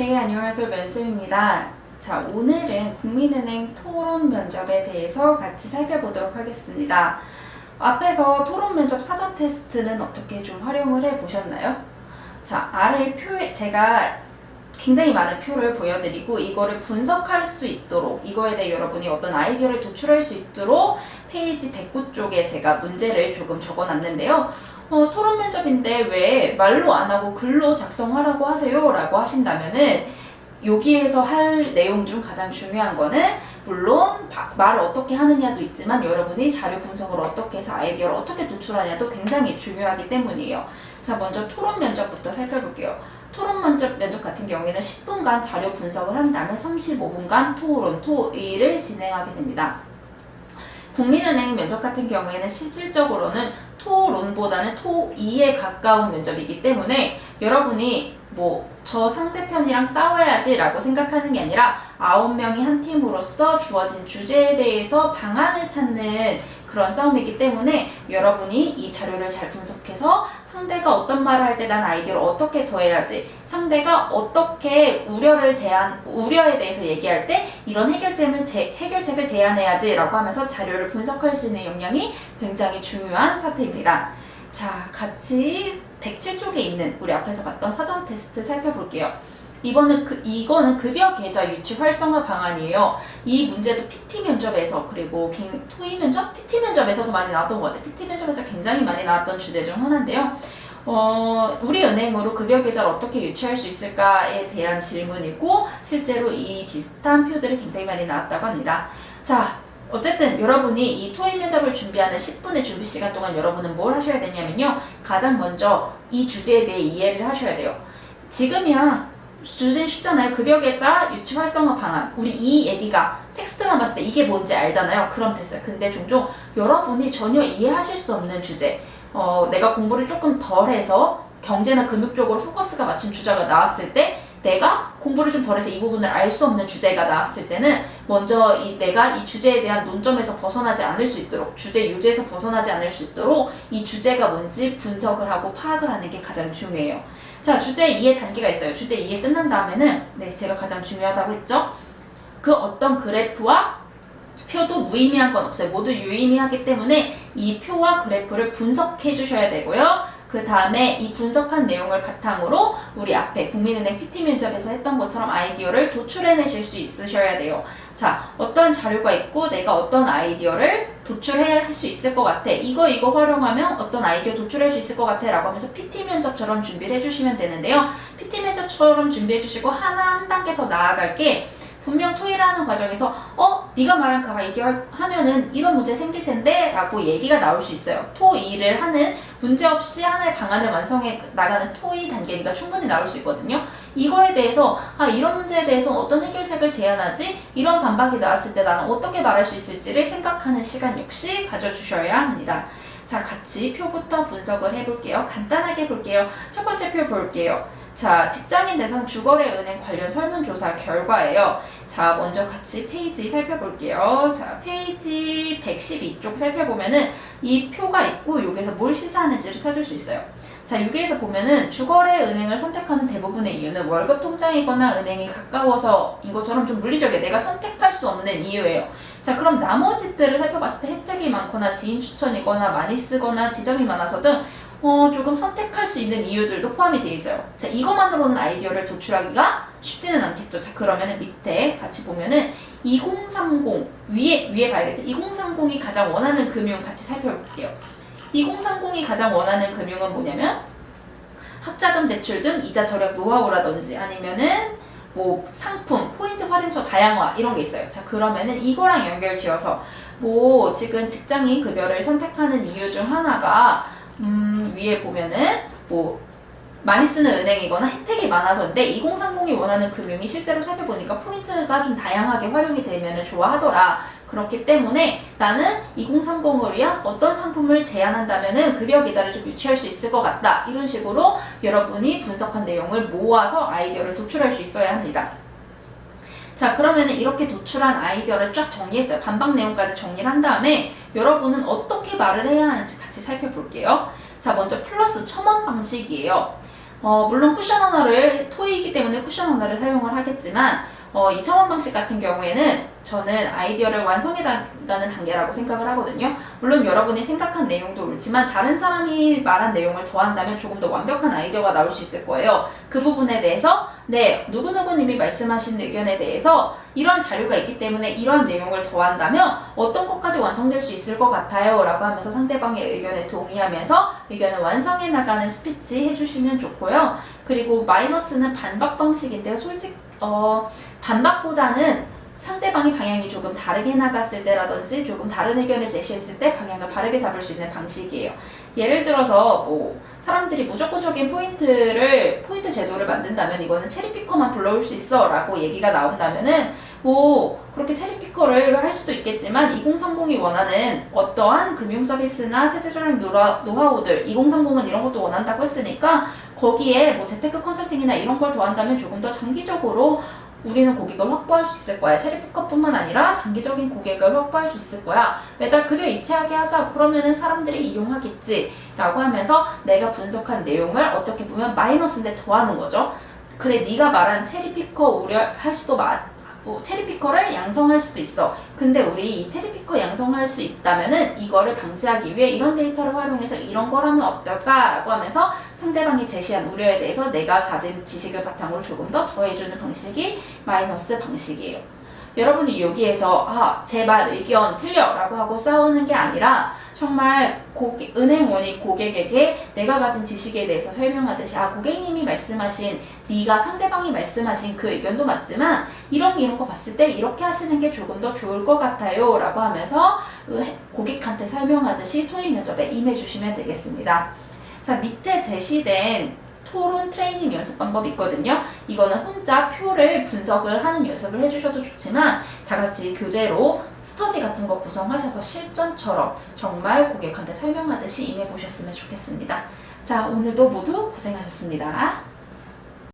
네, 안녕하세요. 면쌤입니다. 자, 오늘은 국민은행 토론 면접에 대해서 같이 살펴보도록 하겠습니다. 앞에서 토론 면접 사전 테스트는 어떻게 좀 활용을 해 보셨나요? 자, 아래 표에 제가 굉장히 많은 표를 보여드리고 이거를 분석할 수 있도록 이거에 대해 여러분이 어떤 아이디어를 도출할 수 있도록 페이지 109쪽에 제가 문제를 조금 적어놨는데요. 어, 토론 면접인데 왜 말로 안 하고 글로 작성하라고 하세요? 라고 하신다면은 여기에서 할 내용 중 가장 중요한 거는 물론 바- 말을 어떻게 하느냐도 있지만 여러분이 자료 분석을 어떻게 해서 아이디어를 어떻게 도출하냐도 굉장히 중요하기 때문이에요. 자, 먼저 토론 면접부터 살펴볼게요. 토론 면접, 면접 같은 경우에는 10분간 자료 분석을 한 다음에 35분간 토론, 토의를 진행하게 됩니다. 국민은행 면접 같은 경우에는 실질적으로는 토론보다는 토의에 가까운 면접이기 때문에 여러분이 뭐 저 상대편이랑 싸워야지라고 생각하는 게 아니라 아홉 명이 한 팀으로서 주어진 주제에 대해서 방안을 찾는 그런 싸움이기 때문에 여러분이 이 자료를 잘 분석해서 상대가 어떤 말을 할 때 난 아이디어를 어떻게 더해야지 상대가 어떻게 우려를 제안 우려에 대해서 얘기할 때 이런 해결책을 제, 해결책을 제안해야지라고 하면서 자료를 분석할 수 있는 역량이 굉장히 중요한 파트입니다. 자, 같이 107쪽에 있는 우리 앞에서 봤던 사전 테스트 살펴볼게요. 이번은 그 이거는 급여 계좌 유치 활성화 방안이에요. 이 문제도 PT 면접에서 그리고 갱- 토의 면접, PT 면접에서도 많이 나왔던 것 같아요. PT 면접에서 굉장히 많이 나왔던 주제 중 하나인데요. 어, 우리 은행으로 급여 계좌를 어떻게 유치할 수 있을까에 대한 질문이고 실제로 이 비슷한 표들이 굉장히 많이 나왔다고 합니다. 자, 어쨌든 여러분이 이 토의 면접을 준비하는 10분의 준비 시간 동안 여러분은 뭘 하셔야 되냐면요. 가장 먼저 이 주제에 대해 이해를 하셔야 돼요. 지금이야 주제는 쉽잖아요. 급여 계좌 유치 활성화 방안. 우리 이 얘기가 텍스트만 봤을 때 이게 뭔지 알잖아요. 그럼 됐어요. 근데 종종 여러분이 전혀 이해하실 수 없는 주제, 어, 내가 공부를 조금 덜 해서 경제나 금융 쪽으로 포커스가 맞춘 주제가 나왔을 때 내가 공부를 좀 덜해서 이 부분을 알 수 없는 주제가 나왔을 때는 먼저 이 내가 이 주제에 대한 논점에서 벗어나지 않을 수 있도록 주제 요지에서 벗어나지 않을 수 있도록 이 주제가 뭔지 분석을 하고 파악을 하는 게 가장 중요해요. 자, 주제 이해 단계가 있어요. 주제 이해 끝난 다음에는 네, 제가 가장 중요하다고 했죠. 그 어떤 그래프와 표도 무의미한 건 없어요. 모두 유의미하기 때문에 이 표와 그래프를 분석해 주셔야 되고요. 그 다음에 이 분석한 내용을 바탕으로 우리 앞에 국민은행 PT 면접에서 했던 것처럼 아이디어를 도출해내실 수 있으셔야 돼요. 자, 어떤 자료가 있고 내가 어떤 아이디어를 도출할 수 있을 것 같아. 이거 이거 활용하면 어떤 아이디어 도출할 수 있을 것 같아. 라고 하면서 PT 면접처럼 준비를 해주시면 되는데요. PT 면접처럼 준비해 주시고 하나 한 단계 더 나아갈 게 분명 토의라는 과정에서 어 네가 말한 그 아이디어 하면은 이런 문제 생길 텐데 라고 얘기가 나올 수 있어요. 토의를 하는 문제 없이 하나의 방안을 완성해 나가는 토의 단계니까 충분히 나올 수 있거든요. 이거에 대해서 아 이런 문제에 대해서 어떤 해결책을 제안하지? 이런 반박이 나왔을 때 나는 어떻게 말할 수 있을지를 생각하는 시간 역시 가져주셔야 합니다. 자 같이 표부터 분석을 해볼게요. 간단하게 볼게요. 첫 번째 표 볼게요 자, 직장인 대상 주거래 은행 관련 설문조사 결과예요. 자, 먼저 같이 페이지 살펴볼게요. 자, 페이지 112쪽 살펴보면은 이 표가 있고 여기서 뭘 시사하는지를 찾을 수 있어요. 자, 여기에서 보면은 주거래 은행을 선택하는 대부분의 이유는 월급 통장이거나 은행이 가까워서 인 것처럼 좀 물리적이에요. 내가 선택할 수 없는 이유예요. 자, 그럼 나머지들을 살펴봤을 때 혜택이 많거나 지인 추천이거나 많이 쓰거나 지점이 많아서 등 어, 조금 선택할 수 있는 이유들도 포함이 되어 있어요. 자, 이것만으로는 아이디어를 도출하기가 쉽지는 않겠죠. 자, 그러면은 밑에 같이 보면은 2030 위에 위에 봐야겠죠. 2030이 가장 원하는 금융 같이 살펴볼게요. 2030이 가장 원하는 금융은 뭐냐면 학자금 대출 등 이자 절약 노하우라든지 아니면은 뭐 상품, 포인트 활용처 다양화 이런 게 있어요. 자, 그러면은 이거랑 연결 지어서 뭐 지금 직장인 급여를 선택하는 이유 중 하나가 음, 위에 보면은 뭐 많이 쓰는 은행이거나 혜택이 많아서인데 2030이 원하는 금융이 실제로 살펴보니까 포인트가 좀 다양하게 활용이 되면 좋아하더라. 그렇기 때문에 나는 2030을 위한 어떤 상품을 제안한다면은 급여 계좌를 좀 유치할 수 있을 것 같다. 이런 식으로 여러분이 분석한 내용을 모아서 아이디어를 도출할 수 있어야 합니다. 자, 그러면은 이렇게 도출한 아이디어를 쫙 정리했어요. 반박 내용까지 정리를 한 다음에 여러분은 어떻게 말을 해야 하는지 같이 살펴볼게요. 자, 먼저 플러스 첨언 방식이에요. 어, 물론 쿠션 언어를 토이기 때문에 쿠션 언어를 사용을 하겠지만 어, 이 첨언 방식 같은 경우에는 저는 아이디어를 완성해 나가는 단계라고 생각을 하거든요. 물론 여러분이 생각한 내용도 옳지만 다른 사람이 말한 내용을 더한다면 조금 더 완벽한 아이디어가 나올 수 있을 거예요. 그 부분에 대해서 네 누구누구님이 말씀하신 의견에 대해서 이런 자료가 있기 때문에 이런 내용을 더한다면 어떤 것까지 완성될 수 있을 것 같아요 라고 하면서 상대방의 의견에 동의하면서 의견을 완성해 나가는 스피치 해주시면 좋고요. 그리고 마이너스는 반박 방식인데요. 솔직 어 반박보다는 상대방이 방향이 조금 다르게 나갔을 때라든지 조금 다른 의견을 제시했을 때 방향을 바르게 잡을 수 있는 방식이에요. 예를 들어서 뭐 사람들이 무조건적인 포인트를 포인트 제도를 만든다면 이거는 체리피커만 불러올 수 있어라고 얘기가 나온다면은 뭐 그렇게 체리피커를 할 수도 있겠지만 2030이 원하는 어떠한 금융 서비스나 세대적인 노하우들 2030은 이런 것도 원한다고 했으니까 거기에 뭐 재테크 컨설팅이나 이런 걸 더한다면 조금 더 장기적으로 우리는 고객을 확보할 수 있을 거야. 체리피커뿐만 아니라 장기적인 고객을 확보할 수 있을 거야. 매달 급여 이체하게 하자. 그러면은 사람들이 이용하겠지. 라고 하면서 내가 분석한 내용을 어떻게 보면 마이너스인데 더하는 거죠. 그래, 네가 말한 체리피커 우려할 수도 마, 뭐 체리피커를 양성할 수도 있어. 근데 우리 이 체리피커 양성할 수 있다면은 이거를 방지하기 위해 이런 데이터를 활용해서 이런 걸 하면 어떨까라고 하면서 상대방이 제시한 우려에 대해서 내가 가진 지식을 바탕으로 조금 더 더해주는 방식이 마이너스 방식이에요. 여러분이 여기에서 아, 제 말 의견 틀려라고 하고 싸우는 게 아니라 정말 고객, 은행원이 고객에게 내가 가진 지식에 대해서 설명하듯이 아 고객님이 말씀하신 네가 상대방이 말씀하신 그 의견도 맞지만 이런 이런 거 봤을 때 이렇게 하시는 게 조금 더 좋을 것 같아요 라고 하면서 그 고객한테 설명하듯이 토익 면접에 임해 주시면 되겠습니다. 자 밑에 제시된 토론 트레이닝 연습 방법이 있거든요. 이거는 혼자 표를 분석을 하는 연습을 해주셔도 좋지만 다 같이 교재로 스터디 같은 거 구성하셔서 실전처럼 정말 고객한테 설명하듯이 임해보셨으면 좋겠습니다. 자 오늘도 모두 고생하셨습니다.